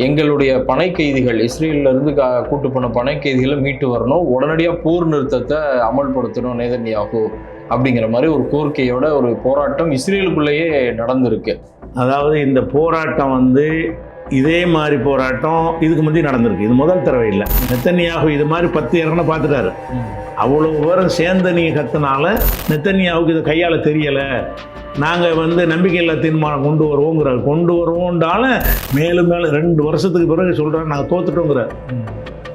எங்களுடைய பனை கைதிகள் இஸ்ரேல்ல இருந்து கா- கூட்டு போன பனை கைதிகளை மீட்டு வரணும். உடனடியாக போர் நிறுத்தத்தை அமல்படுத்தணும் நேதன்யாகு அப்படிங்கிற மாதிரி ஒரு கோரிக்கையோட ஒரு போராட்டம் இஸ்ரேலுக்குள்ளேயே நடந்திருக்கு. அதாவது இந்த போராட்டம் வந்து இதே மாதிரி போராட்டம் இதுக்கு முந்தைய நடந்திருக்கு. இது முதல் தடவை இல்லை. நெத்தனியாகு இது மாதிரி பத்து இறங்கின பார்த்துட்டாரு. அவ்வளோ பேரும் சேர்ந்து நீங்கள் கத்துனால நெத்தனியாவுக்கு இதை கையால் தெரியலை. நாங்கள் வந்து நம்பிக்கையில்லா தீர்மானம் கொண்டு வருவோங்கிறார் கொண்டு வருவோன்றால மேலும் மேலும் ரெண்டு வருஷத்துக்கு பிறகு சொல்கிறார் நாங்கள் தோத்துட்டோங்கிறார்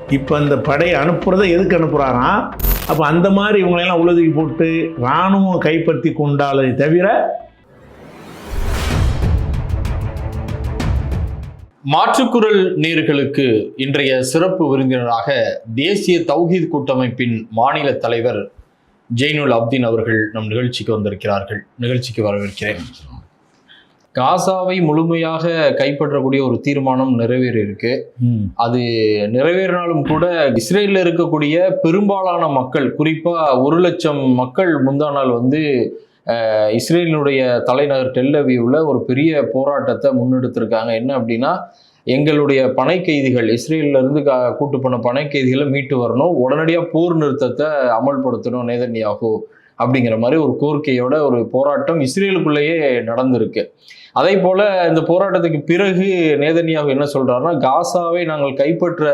இப்போ அந்த படையை அனுப்புகிறத எதுக்கு அனுப்புகிறாராம் அப்போ அந்த மாதிரி இவங்களெல்லாம் உழுதுகி போட்டு இராணுவம் கைப்பற்றி கொண்டாலே தவிர மாற்றுக்குரல் நேர்களுக்கு இன்றைய சிறப்பு விருந்தினராக தேசிய தௌஹீத் கூட்டமைப்பின் மாநில தலைவர் ஜெயினுல் அப்தீன் அவர்கள் நம் நிகழ்ச்சிக்கு வந்திருக்கிறார்கள். நிகழ்ச்சிக்கு வரவேற்கிறேன். காசாவை முழுமையாக கைப்பற்றக்கூடிய ஒரு தீர்மானம் நிறைவேறி இருக்கு அது நிறைவேறினாலும் கூட இஸ்ரேலில் இருக்கக்கூடிய பெரும்பாலான மக்கள் குறிப்பா ஒரு லட்சம் மக்கள் முந்தா நாள் வந்து இஸ்ரேலினுடைய தலைநகர் டெல்லவியூவில் ஒரு பெரிய போராட்டத்தை முன்னெடுத்திருக்காங்க. என்ன அப்படின்னா எங்களுடைய பனை கைதிகள் இஸ்ரேலில் இருந்து கா- கூட்டு போன பனை கைதிகளை மீட்டு வரணும். உடனடியாக போர் நிறுத்தத்தை அமல்படுத்தணும் நேதன்யாகு அப்படிங்கிற மாதிரி ஒரு கோரிக்கையோட ஒரு போராட்டம் இஸ்ரேலுக்குள்ளேயே நடந்திருக்கு. அதே போல் இந்த போராட்டத்துக்கு பிறகு நேதன்யாகு என்ன சொல்கிறாருன்னா காசாவை நாங்கள் கைப்பற்ற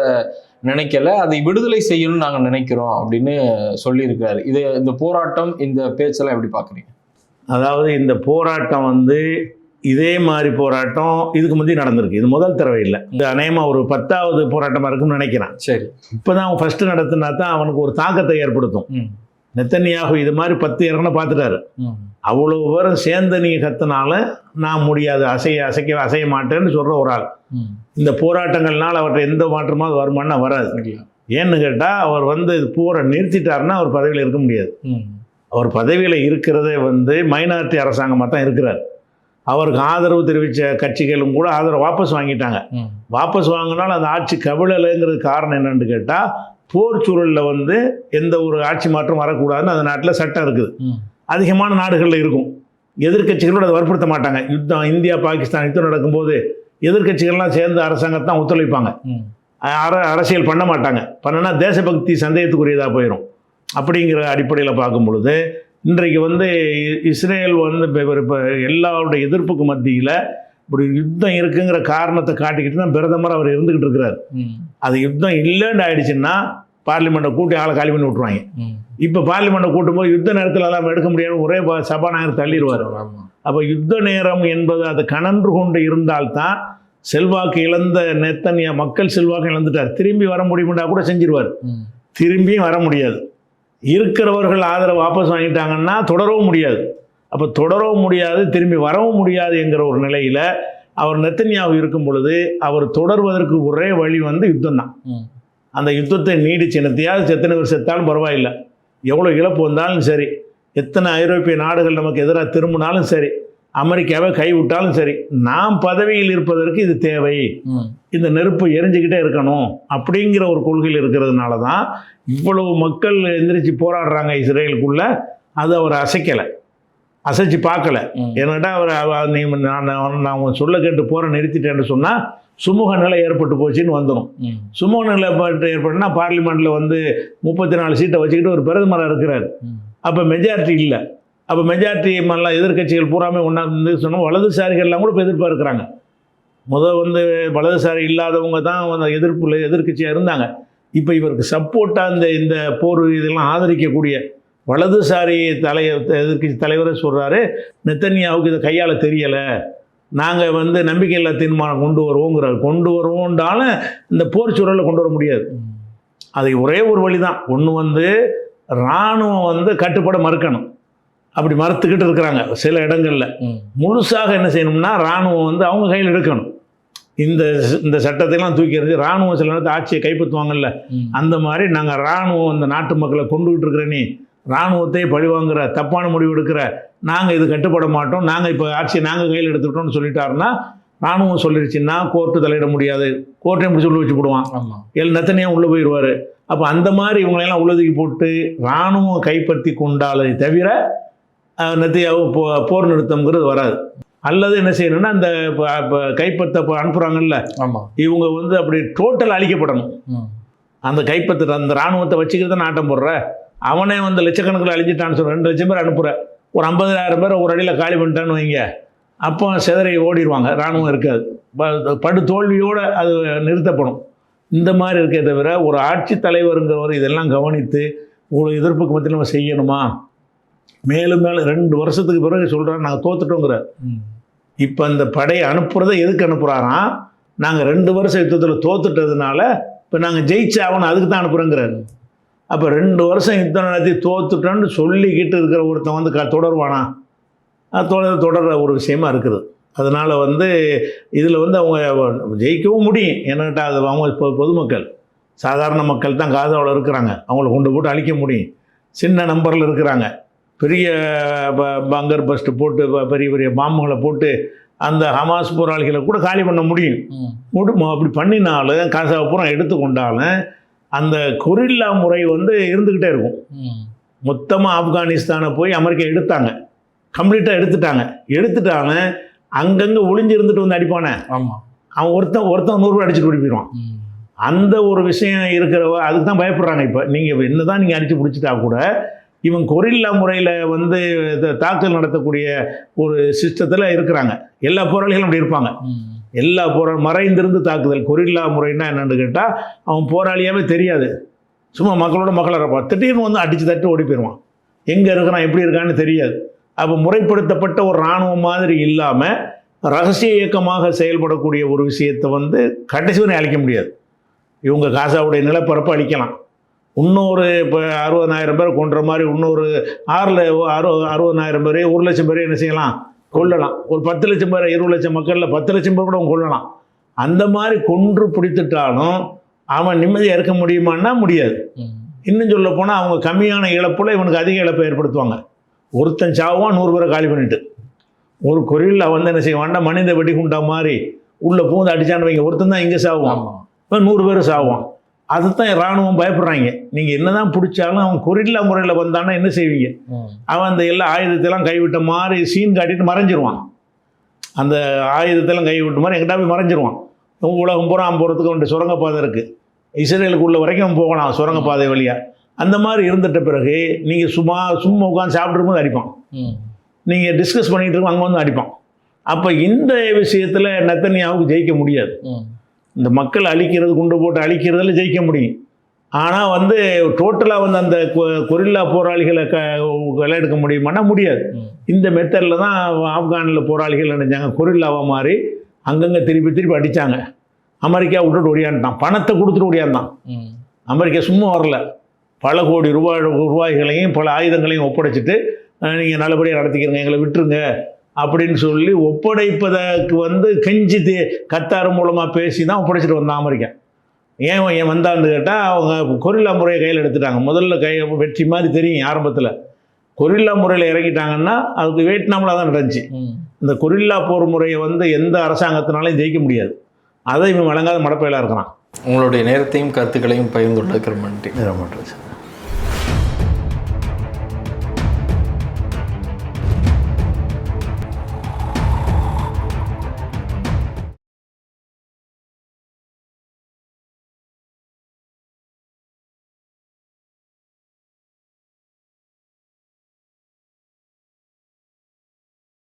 நினைக்கல அதை விடுதலை செய்யணும்னு நாங்கள் நினைக்கிறோம் அப்படின்னு சொல்லியிருக்கிறாரு. இது இந்த போராட்டம் இந்த பேச்செல்லாம் எப்படி பார்க்குறீங்க? அதாவது இந்த போராட்டம் வந்து இதே மாதிரி போராட்டம் இதுக்கு முந்தைய நடந்திருக்கு. இது முதல் தடவை இல்லை. இது அநேகமாக ஒரு பத்தாவது போராட்டமாக இருக்கும்னு நினைக்கிறேன். சரி. இப்போ தான் அவன் ஃபஸ்ட்டு நடத்தினா தான் அவனுக்கு ஒரு தாக்கத்தை ஏற்படுத்தும். ம். நெத்தனியாகு இது மாதிரி பத்து இறங்கின பார்த்துட்டாரு. அவ்வளோ பேரும் சேர்ந்து நீங்கள் கத்துனால நான் முடியாது. அசைய அசைக்க அசைய மாட்டேன்னு சொல்கிற ஒரு ஆள். இந்த போராட்டங்கள்னால அவர்கிட்ட எந்த மாற்றமாக வருமானா வராது. ஏன்னு கேட்டால் அவர் வந்து போரை நிறுத்திட்டாருன்னா அவர் பதவியில் இருக்க முடியாது. அவர் பதவியில் இருக்கிறதே வந்து மைனாரிட்டி அரசாங்கமாக தான் இருக்கிறார். அவருக்கு ஆதரவு தெரிவித்த கட்சிகளும் கூட ஆதரவு வாபஸ் வாங்கிட்டாங்க. வாபஸ் வாங்கினாலும் அந்த ஆட்சி கவிழலைங்கிறது காரணம் என்னன்னு கேட்டால் போர் சூழலில் வந்து எந்த ஒரு ஆட்சி மாற்றம் வரக்கூடாதுன்னு அந்த நாட்டில் சட்டம் இருக்குது. அதிகமான நாடுகளில் இருக்கும். எதிர்க்கட்சிகளோட அதை வற்புறுத்த மாட்டாங்க. யுத்தம் இந்தியா பாகிஸ்தான் யுத்தம் நடக்கும்போது எதிர்க்கட்சிகள்லாம் சேர்ந்து அரசாங்கத்தான் ஒத்துழைப்பாங்க. அர அரசியல் பண்ண மாட்டாங்க. பண்ணனா தேசபக்தி சந்தேகத்துக்குரியதாக போயிடும் அப்படிங்கிற அடிப்படையில் பார்க்கும் பொழுது இன்றைக்கு வந்து இஸ்ரேல் வந்து இப்போ எல்லாருடைய எதிர்ப்புக்கு மத்தியில் இப்படி யுத்தம் இருக்குங்கிற காரணத்தை காட்டிக்கிட்டு தான் பிரதமர் அவர் இருந்துக்கிட்டு இருக்கிறார். அது யுத்தம் இல்லைன்னு ஆயிடுச்சுன்னா பார்லிமெண்ட்டை கூட்டி ஆளை காலி பண்ணி விட்ருவாங்க இப்போ பார்லிமெண்ட்டை கூட்டும்போது யுத்த நேரத்தில் எல்லாம் எடுக்க முடியாது. ஒரே சபாநாயகர் தள்ளிடுவார். அப்போ யுத்த நேரம் என்பது அது கனன்று கொண்டு இருந்தால்தான் செல்வாக்கு இழந்த நெத்தனியா மக்கள் செல்வாக்கு இழந்துட்டார். திரும்பி வர முடியும்னா கூட செஞ்சிருவார். திரும்பியும் வர முடியாது. இருக்கிறவர்கள் ஆதரவு வாபஸ் வாங்கிட்டாங்கன்னா தொடரவும் முடியாது. அப்போ தொடரவும் முடியாது திரும்பி வரவும் முடியாது என்கிற ஒரு நிலையில் அவர் நெத்தனியாவு இருக்கும் பொழுது அவர் தொடர்வதற்கு ஒரே வழி வந்து யுத்தம் தான். அந்த யுத்தத்தை நீடிச்சு என்னத்தையாவது செத்தனை பேர் செத்தாலும் பரவாயில்லை. எவ்வளோ இழப்பு வந்தாலும் சரி எத்தனை ஐரோப்பிய நாடுகள் நமக்கு எதிராக திரும்பினாலும் சரி அமெரிக்காவை கைவிட்டாலும் சரி நாம் பதவியில் இருப்பதற்கு இது தேவை. இந்த நெருப்பு எரிஞ்சுக்கிட்டே இருக்கணும் அப்படிங்கிற ஒரு கொள்கையில் இருக்கிறதுனால தான் இவ்வளவு மக்கள் எந்திரிச்சு போராடுறாங்க இஸ்ரேலுக்குள்ள. அது அவர் அசைக்கலை. அசைச்சு பார்க்கல. ஏன்னாட்டா அவர் அவ- நீ நான் நான் சொல்ல கேட்டு போற நிறுத்திட்டேன்னு சொன்னால் சுமூக நிலை ஏற்பட்டு போச்சுன்னு வந்துடும் சுமூக நிலை ஏற்பட்டு ஏற்பட்டுனா பார்லிமெண்ட்டில் வந்து முப்பத்தி நாலு சீட்டை வச்சுக்கிட்டு ஒரு பிரதமராக இருக்கிறார். அப்போ மெஜாரிட்டி இல்லை. அப்போ மெஜாரிட்டி எல்லாம் எதிர்க்கட்சிகள் பூராமே ஒன்றா இருந்து சொன்னால் வலதுசாரிகள்லாம் கூட இப்போ எதிர்ப்பாக இருக்கிறாங்க முதல் வந்து வலதுசாரி இல்லாதவங்க தான் அந்த எதிர்ப்புல எதிர்க்கட்சியாக இருந்தாங்க. இப்போ இவருக்கு சப்போர்ட்டாக இந்த இந்த போர் இதெல்லாம் ஆதரிக்கக்கூடிய வலதுசாரி தலை எதிர்க்கட்சி தலைவரே சொல்கிறாரு நெத்தனியாவுக்கு இதை கையால் தெரியலை. நாங்கள் வந்து நம்பிக்கையில்லா தீர்மானம் கொண்டு வருவோங்கிறார் கொண்டு வருவோன்றால இந்த போர் சூழலை கொண்டு வர முடியாது. அது ஒரே ஒரு வழி தான் ஒன்று வந்து இராணுவம் வந்து கட்டுப்பட மறுக்கணும். அப்படி மறுத்துக்கிட்டு இருக்கிறாங்க சில இடங்களில். முழுசாக என்ன செய்யணும்னா இராணுவம் வந்து அவங்க கையில் எடுக்கணும். இந்த இந்த சட்டத்தைலாம் தூக்கி எறிஞ்சு இராணுவம் சில நேரத்தை ஆட்சியை கைப்பற்றுவாங்கல்ல. அந்த மாதிரி நாங்கள் இராணுவம் இந்த நாட்டு மக்களை கொண்டுகிட்டு இருக்கிற நீ இராணுவத்தை பழிவாங்குற தப்பான முடிவு எடுக்கிற நாங்கள் இது கட்டுப்பட மாட்டோம் நாங்கள் இப்போ ஆட்சியை நாங்கள் கையில் எடுத்துக்கிட்டோம்னு சொல்லிட்டாருன்னா இராணுவம் சொல்லிடுச்சுன்னா கோர்ட்டு தலையிட முடியாது. கோர்ட்டையும் பிடிச்சி உள்ள வச்சு போடுவான் எல் நத்தனையாக உள்ளே போயிடுவார் அப்போ அந்த மாதிரி இவங்களெல்லாம் உள்ளதுக்கு போட்டு இராணுவம் கைப்பற்றி கொண்டாலே தவிர அஹ், நெத்தையாவு போ போர் நிறுத்தம்ங்கிறது வராது. அல்லது என்ன செய்யணும்னா அந்த இப்ப- இப்ப கைப்பற்ற இப்ப அனுப்புகிறாங்கல்ல இவங்க வந்து அப்படி டோட்டல் அழிக்கப்படணும். அந்த கைப்பற்ற அந்த இராணுவத்தை வச்சுக்கிறத நாட்டம் போடுற? அவனே வந்து லட்சக்கணக்கில் அழிஞ்சிட்டான்னு சொல்ற ரெண்டு லட்சம் பேர் அனுப்புகிற ஒரு ஐம்பதாயிரம் பேர் ஒரு அடியில் காலி பண்ணிட்டான்னு வைங்க. அப்போ சிதறி ஓடிடுவாங்க இராணுவம் இருக்காது. ப- படு தோல்வியோடு அது நிறுத்தப்படும். இந்த மாதிரி இருக்கே தவிர ஒரு ஆட்சி தலைவருங்கிறவர் இதெல்லாம் கவனித்து ஒரு எதிர்ப்புக்கு மத்தியில் நம்ம செய்யணுமா? மேலும் மேலும் ரெண்டு வருஷத்துக்கு பிறகு சொல்கிறார் நாங்கள் தோத்துட்டோங்கிறார் ம். இப்போ இந்த படையை அனுப்புறதை எதுக்கு அனுப்புகிறாராம் நாங்கள் ரெண்டு வருஷம் யுத்தத்தில் தோத்துட்டதுனால இப்போ நாங்கள் ஜெயிச்சு ஆகணும் அதுக்கு தான் அனுப்புகிறோங்கிறாரு அப்போ ரெண்டு வருஷம் யுத்தம் நடத்தி தோத்துட்டோன்னு சொல்லிக்கிட்டு இருக்கிற ஒருத்தன் வந்து க தொடருவானா? அது தொடர் தொடர்ற ஒரு விஷயமா இருக்குது. அதனால் வந்து இதில் வந்து அவங்க ஜெயிக்கவும் முடியும். என்னட்டா அது அவங்க பொதுமக்கள். சாதாரண மக்கள் தான் காதாவில் இருக்கிறாங்க. அவங்கள கொண்டு போட்டு அழிக்க முடியும். சின்ன நம்பரில் இருக்கிறாங்க. பெரிய பங்கர் பஸ்ட்டு போட்டு பெரிய பெரிய பாம்புகளை போட்டு அந்த ஹமாஸ் போராளிகளை கூட காலி பண்ண முடியும். அப்படி பண்ணினாலும் காசாவை பூரா எடுத்துக்கொண்டாலும் அந்த கொரில்லா முறை வந்து இருந்துக்கிட்டே இருக்கும். மொத்தமாக ஆப்கானிஸ்தானை போய் அமெரிக்கா எடுத்தாங்க. கம்ப்ளீட்டாக எடுத்துட்டாங்க. எடுத்துட்டாலும் அங்கங்கே ஒளிஞ்சு இருந்துட்டு வந்து அடிப்பானே. ஆமா. அவன் ஒருத்தன் ஒருத்தன் நூறு ரூபாய் அடிச்சுட்டு ஓடி போயிடுவான். அந்த ஒரு விஷயம் இருக்கிறவ அதுக்கு தான் பயப்படுறாங்க இப்போ. நீங்கள் என்ன தான் நீங்கள் அடித்து பிடிச்சிட்டா கூட இவன் கொரில்லா முறையில் வந்து இந்த தாக்குதல் நடத்தக்கூடிய ஒரு சிஸ்டத்தில் இருக்கிறாங்க. எல்லா போராளிகளும் அப்படி இருப்பாங்க. எல்லா போரா மறைந்திருந்து தாக்குதல். கொரில்லா முறைன்னா என்னன்னு கேட்டால் அவன் போராளியாவே தெரியாது. சும்மா மக்களோட மக்களாக இருப்பான். திடீர்னு வந்து அடித்து தட்டி ஓடி போயிடுவான் எங்கே இருக்கிறான் எப்படி இருக்கான்னு தெரியாது. அப்போ முறைப்படுத்தப்பட்ட ஒரு இராணுவம் மாதிரி இல்லாமல் ரகசிய இயக்கமாக செயல்படக்கூடிய ஒரு விஷயத்தை வந்து கடைசி வரை அழிக்க முடியாது. இவங்க காசாவுடைய நிலப்பரப்பை அழிக்கலாம். இன்னொரு இப்போ அறுபதனாயிரம் பேர் கொன்ற மாதிரி இன்னொரு ஆறில் அறு அறுபதனாயிரம் பேர் ஒரு லட்சம் பேர் என்ன செய்யலாம்? கொல்லலாம். ஒரு பத்து லட்சம் பேர் இருபது லட்சம் மக்களில் பத்து லட்சம் பேர் கூட கொல்லலாம். அந்த மாதிரி கொன்று பிடித்துட்டாலும் அவன் நிம்மதியாக இருக்க முடியுமான்னா முடியாது. இன்னும் சொல்ல போனால் அவங்க கம்மியான இழப்புல இவனுக்கு அதிக இழப்பை ஏற்படுத்துவாங்க. ஒருத்தன் சாவான் நூறு பேரை காலி பண்ணிட்டு. ஒரு கொரில்லா வந்து என்ன செய்வான்டா மனித வெடிகுண்டா மாதிரி உள்ளே பூந்து அடிச்சான்னு வைங்க. ஒருத்தன் தான் இங்கே சாவான் இவன் நூறு பேர் சாவான் அதுதான் இராணுவம் பயப்படுறாங்க. நீங்கள் என்னதான் பிடிச்சாலும் அவன் கொரில்லா முறையில் வந்தான்னா என்ன செய்வீங்க. அவன் அந்த எல்லா ஆயுதத்தெல்லாம் கைவிட்ட மாதிரி சீன் காட்டிட்டு மறைஞ்சிருவான். அந்த ஆயுதத்தெல்லாம் கைவிட்ட மாதிரி எங்கிட்ட போய் மறைஞ்சிருவான். உலகம் பூரா அவன் போகிறதுக்கு அவன்கிட்ட சுரங்கப்பாதை இருக்குது இஸ்ரேலுக்குள்ள வரைக்கும் அவன் போகலாம் சுரங்கப்பாதை வழியாக அந்த மாதிரி இருந்துட்ட பிறகு நீங்கள் சும்மா சும்மா உட்காந்து சாப்பிட்ருக்கும்போது அடிப்பான். நீங்கள் டிஸ்கஸ் பண்ணிகிட்டு இருக்கும் அங்கே வந்து அடிப்பான். அப்போ இந்த விஷயத்தில் நெத்தனியாவுக்கு ஜெயிக்க முடியாது. இந்த மக்கள் அழிக்கிறது குண்டு போட்டு அழிக்கிறதுல ஜெயிக்க முடியும். ஆனால் வந்து டோட்டலாக வந்து அந்த கொ- கொரில்லா போராளிகளை க விளையாடுக்க முடியுமானா முடியாது. இந்த மெத்தடில் தான் ஆப்கானில் போராளிகள் நினைச்சாங்க. கொரில்லாவை மாதிரி அங்கங்கே திருப்பி திருப்பி அடித்தாங்க அமெரிக்கா விட்டுட்டு ஒடியாண்டான் பணத்தை கொடுத்துட்டு ஒடியாந்தான். ம். அமெரிக்கா சும்மா வரல. பல கோடி ரூபாய் ரூபாய்களையும் பல ஆயுதங்களையும் ஒப்படைச்சிட்டு நீங்கள் நல்லபடியாக நடத்திக்கிறங்க. எங்களை விட்டுருங்க. அப்படின்னு சொல்லி ஒப்படைப்பதற்கு வந்து கெஞ்சி தே- கத்தார் மூலமாக பேசி தான் ஒப்படைச்சிட்டு வந்தான் அமெரிக்கா. ஏன் ஏன் வந்தான்னு கேட்டால் அவங்க கொரில்லா முறையை கையில் எடுத்துட்டாங்க. முதல்ல கை வெற்றி மாதிரி தெரியும் ஆரம்பத்தில். கொரில்லா முறையில் இறங்கிட்டாங்கன்னா அதுக்கு வியட்நாமில் தான் நடந்துச்சு. இந்த கொரில்லா போர் முறையை வந்து எந்த அரசாங்கத்தினாலையும் ஜெயிக்க முடியாது. அதை இவன் வழங்காத மடப்பையில இருக்கிறான். உங்களுடைய நேரத்தையும் கருத்துக்களையும் பகிர்ந்துள்ளதுக்கு ரொம்ப நன்றி. நிறமற்ற